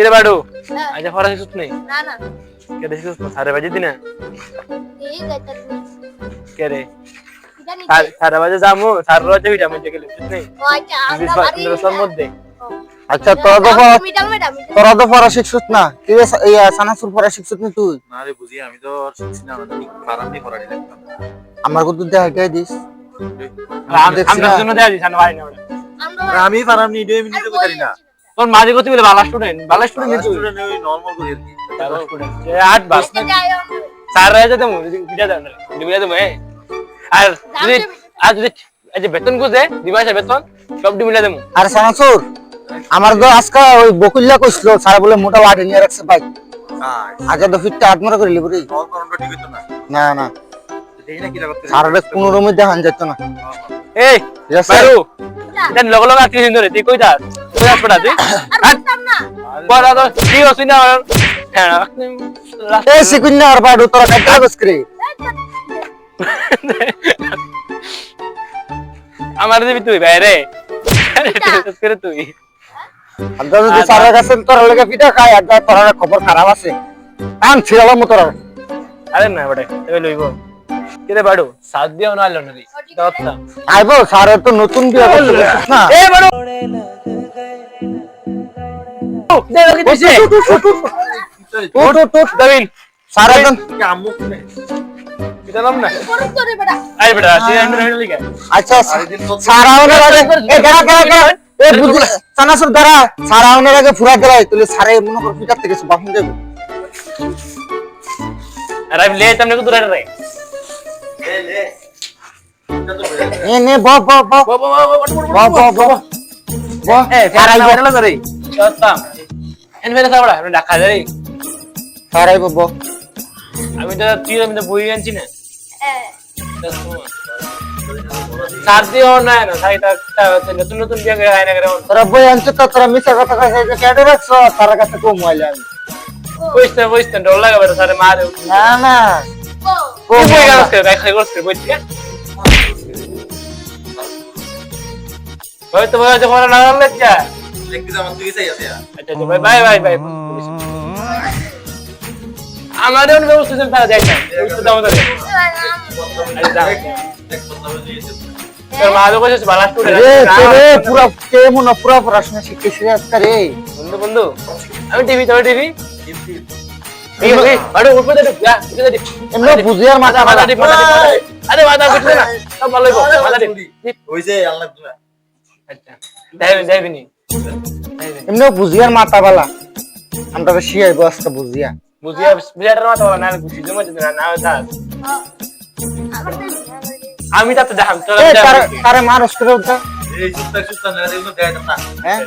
কিরে বাড়ু? হ্যাঁ। আচ্ছা ফরাসি সুত নেই? না না। কে দেখি সুত সারে বাজে দিনা? ঠিক আছে কে রে? সারে বাজে যামু সার রোজে ভিটা মধ্যে গেলে সুত নেই। ও আচ্ছা আমরা বাড়ি মধ্যে। আচ্ছা তোরা তো ম্যাডাম তোরা তো পড়া শিখছিস না। তুই এ- এই সানাসুর পড়া শিখছিস না তুই? না রে বুঝি আমি তো আর শিখছি না আমি ফারাম করাই লাগতাম আমার কত দেখাই দিস? আমরা জন্য দেয়া দিছ না ভাই না আমরা আমি ফারাম নিয়ে আমি নিতে না। তোর মাঝে কত বলে ভালো স্টুডেন্ট ভালো স্টুডেন্ট কিন্তু। স্টুডেন্ট ওই নরমাল করে আট বাস। রাজা দেবো। না। আর যদি আর যদি এই যে বেতন গুজে দিবাসে বেতন সব ডিমিলা দেবো। আর সানাসুর আমার তো আজকে ওই বকুল্লা কইছিল স্যার বলে মোটা লাঠি নিয়ে রাখছে বাইক হ্যাঁ আগে তো ফিটটা আটমারা করে লিবরি না? না স্যার কোনো রুমে দেখান যেত না। এই লগ লগ আটকে ধরে তুই কই যাস? কই তুই আর বুঝতাম না পড়া তো কি হসি না হ্যাঁ এ সিকুন না আর বাড়ু তোরা কাটা বস করে আমার দিবি তুই বাইরে করে তুই যদি তোরা লেগে পিঠা আর তোরা খবর খারাপ আছে আন ছিড়ালাম তোরা আরে না বটে এবার লইব কিরে বাড়ু সাত দিও না আলো না রে আইবো তো নতুন বিয়ে না এ বাড়ু দে লোকে দিছে উঠ উঠ উঠ দাবিন স্যার একদম আম্মু কোনে এটা নাম না পরে তোরে বেটা আই বেটা সে আন্ডার হইল লিগা আচ্ছা স্যার আউনের আগে এ দাঁড়া দাঁড়া দাঁড়া এ বুঝি সানাসুর দাঁড়া স্যার আউনের আগে ফুরা দেয় তুই স্যারে মনে কর পিটার থেকে বাপুন দেবে আরে লে তুমি কত দূরে রে লে লে এটা তো বেড়ে এ নে ব ব ব বাবা বাবা ব ব ব ব এ স্যার ফেরা আইবো না করে দত্তা এন ফেরা সাবড়া আমি ডাকা যাই স্যার আইবো ব আমি তো তুই আমি তো বই আনছি না। এ। সাত দিও না না সাই তা নতুন নতুন বিয়ে করে আয়না করে তোরা বই আনছে তো তোরা মিছা কথা কইছে যে কেটে রাখছ তার কাছে কম মোবাইল আমি। বইতে বইতে ডর লাগে বেটা সারে মারে। না না। ও। বই। গাছ করে খাই করছে বইতে। হয়তো বই যখন না লাগলে যা দেখতে আমার তুই চাই আছে আচ্ছা আচ্ছা বাই বাই বাই আমাদের অন্য ব্যবস্থা চলতে যায় না ব্যবস্থা দাও ধরে আরে দাও এক কথা হয়ে গেছে তোর মা তো কইছিস ভালো স্টুডেন্ট রে কে মনে পুরা পড়াশোনা শিখতেছিস আজকে রে বন্ধু বন্ধু। আমি টিভি তোর টিভি আরে এমনি বুঝিয়ার মাথা বালা আমরা তো শিয়াই বস্তা বুঝিয়া। বুঝিয়া বুঝিয়াটার মাথা বালা না বুঝি জমা যদি না না আমি তাতে দেখাম তোরা তারে মারস করে উঠা এই সুস্তা সুস্তা না এগুলো দেখাইতাম না। হ্যাঁ?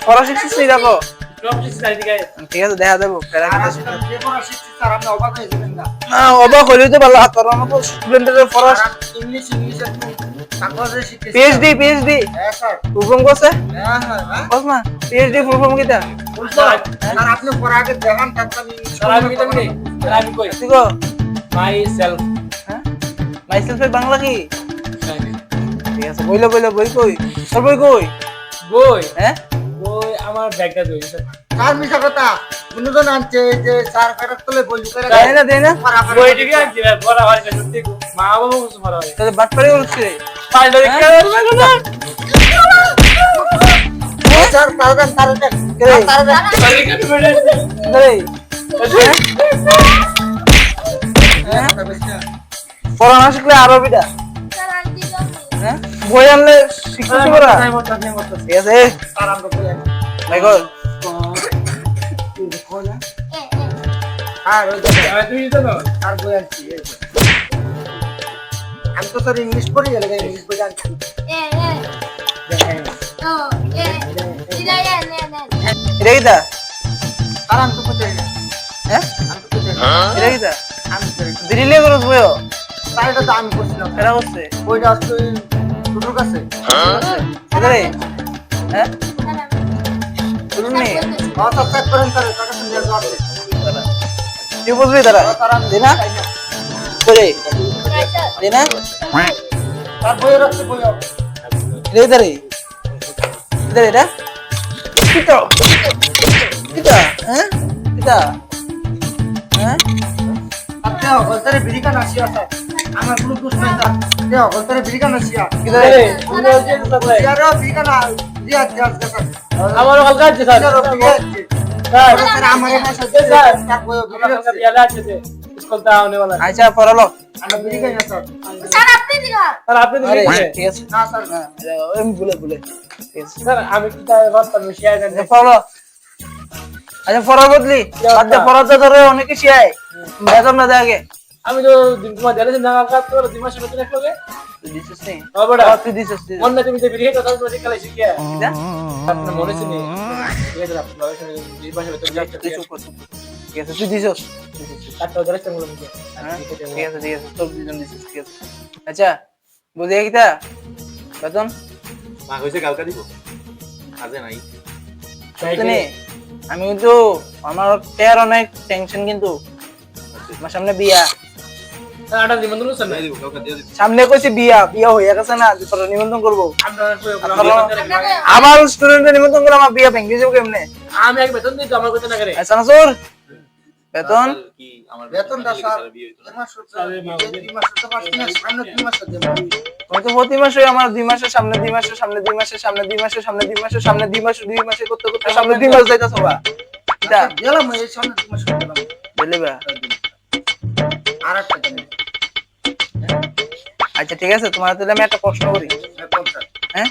পড়া শিখছিস তার আমরা অবাক হয়ে যাবেন না। অবাক হইলেই তো ভালো তোর মতো স্টুডেন্টের পড়া ইংলিশ ইংলিশ পিএইচডি পিএইচডি হ্যাঁ স্যার। ফুল ফর্ম করছে? হ্যাঁ হ্যাঁ না? পিএইচডি ফুল ফর্ম কিটা স্যার আপনি পড়া আগে দেখান তারপর স্যার আমি কিতাম নেই স্যার আমি কই ঠিক মাই সেলফ মাইসেলফের বাংলা কি? ঠিক আছে। বইলো বইলো বই কই? তোর বই কই? বই? হ্যাঁ? বই আমার ব্যাগটা দই কার মিছা কথা? বিনোদন আনছে যে স্যার ফেরত তোলে বই দেয় না দেয় না। পড়া হয় না সত্যি মা বাবা কিছু পড়া হয়? তোদের বাটপাড়ি বলছে পাল্টা দেখে না স্যার তাড়াতাড়ি তাড়াতাড়ি তাড়াতাড়ি পড়া না শিখলে আরও বিটা। হ্যাঁ? বই আনলে শিখছিস পড়া ঠিক আছে। এই, ভাই গো এ এ আর ওই যে তুই তো আর বই আনছি আমি তো তোর ইংলিশ পড়ি এলাকা ইংলিশ বই নে এটা আর আমি তো কোথায় হ্যাঁ? আমি তো এটা কিতা আমি তো দিলে বইও? তাই এটা তো আমি করছিলাম। এটা করছে। ওইটা আসলে ছোটোর কাছে? রে হ্যাঁ? করেন তার তুই বুঝবি তারা? করে তার বই রাখছে বই রে এটা? হ্যাঁ? হ্যাঁ? আপনি বিড়িকা নাসিয়া স্যার আমার হালকা আছে স্যার। স্যার। স্যার আমার স্যার। আছে স্কুল আনে আচ্ছা পড়ালো। আমি বিরিকা স্যার। স্যার আপনি দিগা স্যার আপনি দিগা ঠিক আছে। না স্যার আমি ভুলে ভুলে স্যার আমি কি আচ্ছা, পড়ালো। আচ্ছা পড়া বদলি। পড়াতে ধরে অনেকে শেয়ার বেতন না দেয় আগে। আমি তো দিন তোমার দিয়েছেন না কাজ তো দিন মাসে বেতন এক লগে দিছিস নি? ও বড়া তুই দিছিস মন না তুমি যে বিরিয়ে কথা কালে শিখিয়া দিছিস। আপনার মনে ছিল মাসে বেতন যাচ্ছে তুই চুপ কর, ঠিক আছে তুই দিছিস? কাটটা ধরেছেন বলে মুখে হ্যাঁ? ঠিক আছে ঠিক আছে তোর দুজন দিছিস ঠিক আছে। আচ্ছা বুঝে কিতা বেতন? মা কইছে কালকা দিব। কাজে নাই। আমি কিন্তু আমার টের অনেক টেনশন কিন্তু। আমার সামনে বিয়া। আটা নিমন্ত্রণ সামনে কইছি বিয়া বিয়া হয়ে গেছে না তোরা নিমন্ত্রণ করব। আমার স্টুডেন্টদের নিমন্ত্রণ করে আমার বিয়া ভেঙে যাব কেমনে? আমি আগে বেতন দিই আমার কথা না করে। আচ্ছা না বেতন? বেতনটা স্যার এক মাস মাস মাস তো প্রতি মাসে আমার দুই মাসের সামনে দুই মাসের সামনে দুই মাসের সামনে দুই মাসের সামনে দুই মাসের সামনে দুই মাসে দুই মাসে করতে করতে সামনে দুই মাস যাইতা সবা গেলাম সামনে দুই মাস গেলাম। বুঝলি বা আর একটা আচ্ছা ঠিক আছে তোমার তাহলে আমি একটা প্রশ্ন করি হ্যাঁ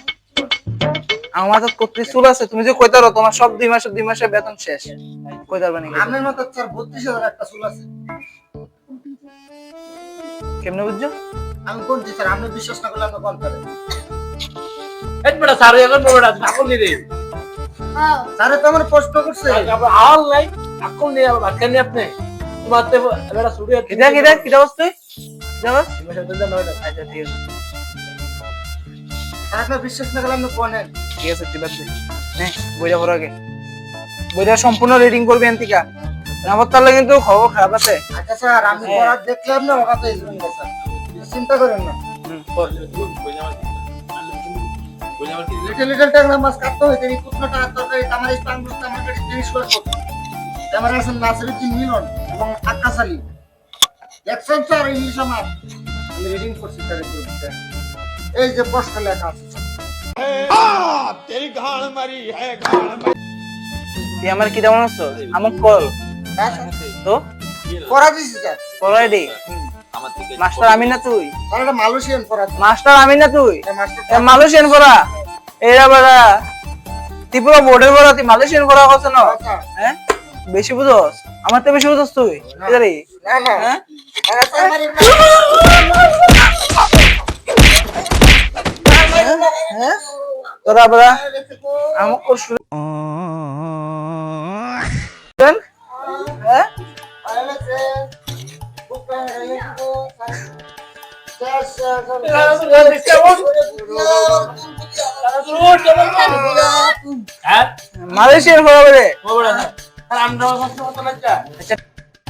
আমার তো কত চুল আছে তুমি যে কইতারো তোমার সব দুই মাসে দুই মাসে বেতন শেষ কইতার বানি আপনার মতো স্যার বত্রিশ হাজার একটা চুল আছে কেমনে বুঝছ আমি কোনটি স্যার আপনি বিশ্বাস না করলে আমি কোন করে এই বড় স্যার এখন বড় আকল নি রে স্যার তো আমার প্রশ্ন করছে আবার আল নাই আকল নি আবার বাক্য আপনি তোমার তে এবারে স্টুডিও কিটা কিটা কিটা বস্তু? যাবা বেতন দেন না আচ্ছা ঠিক আছে স্যার বিশ্বাস না করলে আমি কোন ঠিক আছে ঠিক আছে হ্যাঁ বইটা পড়ো আগে। বইটা সম্পূর্ণ রিডিং করবে এনতিকা। আমার তাহলে কিন্তু খবর খারাপ আছে। আচ্ছা স্যার আমি হ্যাঁ। পড়ার দেখলাম না তো এই জন্য স্যার চিন্তা করেন না। হুম, পড়। আমার লিটল লিটল ট্যাংরা মাছ কাটতে হইতে এই কুটনো টাকা তরকারি আমার ইস্তান বুঝতে আমার কাছে জিনিস করে করতে আমার আছে নাসিরুদ্দিন মিলন? এবং আকাশ আলী। দেখছেন স্যার ইংলিশ আমার। আমি রিডিং করছি স্যার। এই যে প্রশ্ন লেখা আছে। তুই আমার কি তেমন আছো? আমার কল। হ্যাঁ, তো? পড়া দিছি স্যার। পড়াই দে। মাস্টার আমি না তুই? মালয়েশিয়ান পড়া। মাস্টার আমি না তুই? মালয়েশিয়ান পড়া। এরা বড়া। ত্রিপুরা বোর্ডের পড়া তুই মালয়েশিয়ান পড়া করছ না? আচ্ছা হ্যাঁ? বেশি বুঝস? আমার তো বেশি বুঝস তুই এদারে না না হ্যাঁ? হ্যাঁ, হ্যাঁ তোরা বড়া আমার কোর্স হ্যাঁ? হ্যাঁ? মালয়েশিয়ান পড়া বড়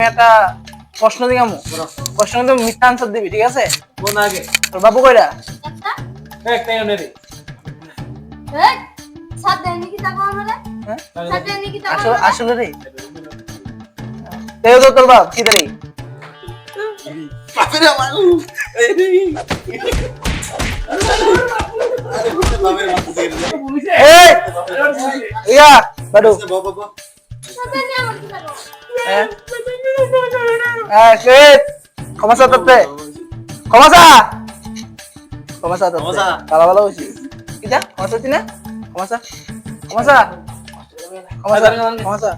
একটা প্রশ্ন দিগামু প্রশ্ন কিন্তু মিথ্যা আনসার দিবি ঠিক আছে? কোন আগে? তোর বাবু কইরা। একটা? কি টাকা আসলে রে। তো তোর বাপ কি রে। ইয়া বাডু বাবা বাবা সাত দেন আমার কি টাকা হ্যাঁ হ্যাঁ শেট কমাসা ততে কমাসা কমাসা ততে কমাসা। ভালো ভালো হইছি কিটা কমাসা তিনা কমাসা কমাসা কমাসা কমাসা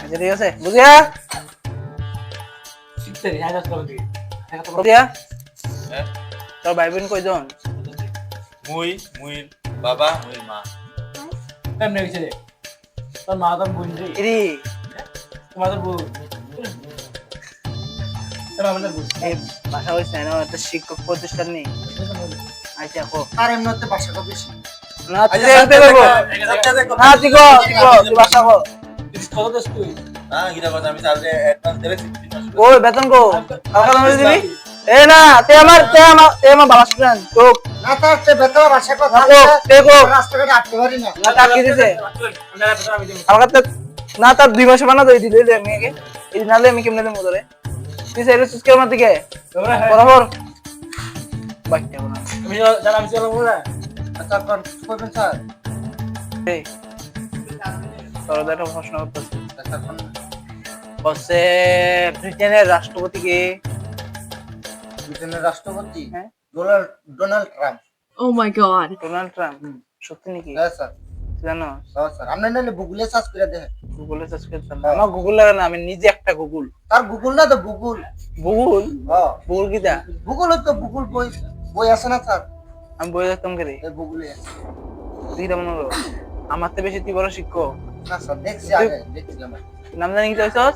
আচ্ছা ঠিক আছে বুঝিয়া হ্যাঁ দিয়া তোর ভাই বোন কয়জন মুই মুইর বাবা মুইর মা কেমনে গেছে রে। তোর মা তোর বোন রে। এরি। তোমার তোর বোন বাসা হয়েছে না একটা শিক্ষক প্রতিষ্ঠান নেই। আচ্ছা কো তার এমনিতে বাসাটা বেশি। না তুই দেখতে পারব না তুই কো তুই কো তুই বাসা কো কত দেশ তুই? হ্যাঁ গিরা কথা আমি তাহলে অ্যাডভান্স দেবে ওই বেতন কো। দাম দিবি? এ না তে আমার তে আমার তে আমার বাবা স্টুডেন্ট চুপ না তার কথা তে কো রাস্তাঘাটে আটকে পারি না। না তার কি দিছে? তো না তার দুই মাসে বানা দই দিলে আমি আগে এই নালে আমি কেমনে দেবো তোরে? তুই সাইরে সুস্কে আমার দিকে? বরাবর। বাইকটা বনা আমি জানা আমি চলো বলা। আচ্ছা কোন করবেন স্যার। এই। তোর প্রশ্ন করতেছি। আচ্ছা বসে ব্রিটেনের রাষ্ট্রপতিকে ব্রিটেনের রাষ্ট্রপতি হ্যাঁ। Donald Donald Trump. Oh my god. Donald Trump? সত্যি নাকি? হ্যাঁ স্যার। জানো? হ্যাঁ স্যার। আপনি নাহলে গুগলে সার্চ করে দেখেন। গুগলে সার্চ করতাম আমার গুগল লাগে না আমি নিজে একটা গুগল তার গুগল না তো গুগল গুগল হ্যাঁ। গুগল কিটা গুগল তো গুগল বই বই আছে না স্যার? আমি বই দেখতাম কে রে? এই গুগলে আছে। তুই কেমন হলো? আমার তো বেশি তুই বড় শিক্ষক। না স্যার দেখছি আগে দেখছি আমার নাম জানি কি কইছস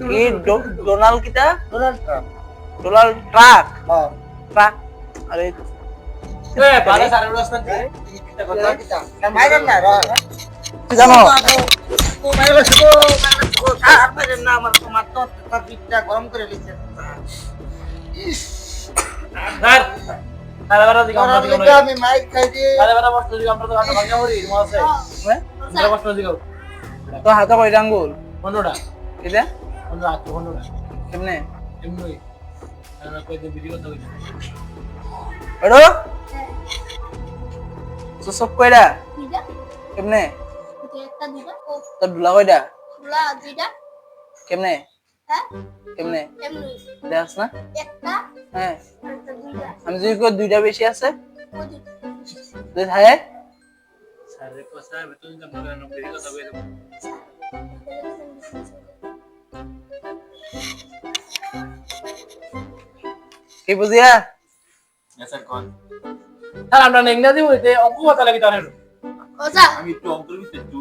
কি ডো- ডোনাল্ড কিটা ডোনাল্ড ট্রাম্প। Donald truck. হ্যাঁ ট্রাক। আরে। জানো? গরম করে লিখছে আমি মাইক খাই দিয়ে আরে বাবা বসতে দিকে আমরা তো হ্যাঁ? তো হাতে কই আঙ্গুল? পনেরোটা। কিটা পনেরো আট পনেরোটা। কেমনে এমনি। এড়ো? তো সব কইরা কেমনে? তোর দুলা কইরা খোলা দুইটা। কেমনে? হ্যাঁ কেমনে? এমনি দেখাস না? একটা। হ্যাঁ আমি যদি কই দুইটা বেশি আছে? তুই থাকে স্যারের কথা বেতন কেন ভিডিও কথা কই দেব কি বুঝিয়া? স্যার আমরা না ইংরেজি বলতে অঙ্ক কথা লাগি তার আমি একটু অঙ্কের ভিতরে একটু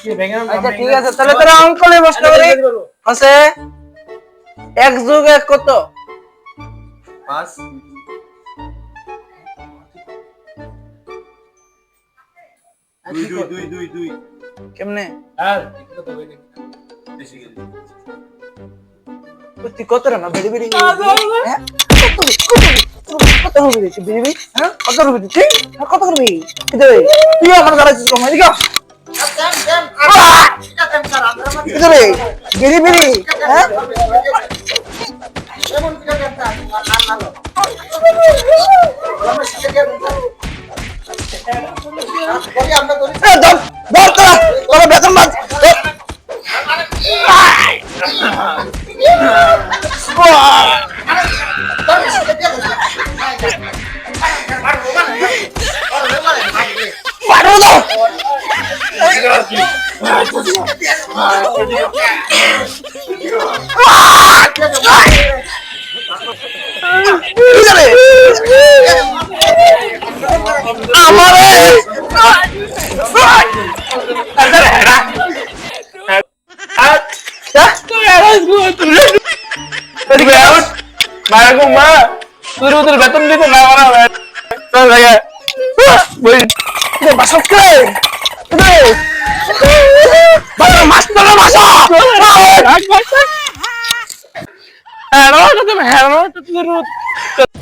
কি ভেঙে আচ্ছা ঠিক আছে তাহলে তোরা অঙ্ক নিয়ে প্রশ্ন করি আছে এক যোগ এক কত? পাঁচ। দুই দুই দুই দুই দুই। কেমনে? আর বেশি তুই কত রে না বেড়ি বেড়ি হ্যাঁ? কত হবে রে বেড়ি বেড়ি হ্যাঁ কত হবে তুই হ্যাঁ, কত করবি কি দেবে তুই আমার দাঁড়াচ্ছিস কম এদিকে আয়। দেন দেন এটা দেন স্যার আমরা আমার কি দেবে বেড়ি বেড়ি হ্যাঁ এমন তোর ওদের বেতন দিতে না বাসা মাস্টার হ্যাঁ হ্যাঁ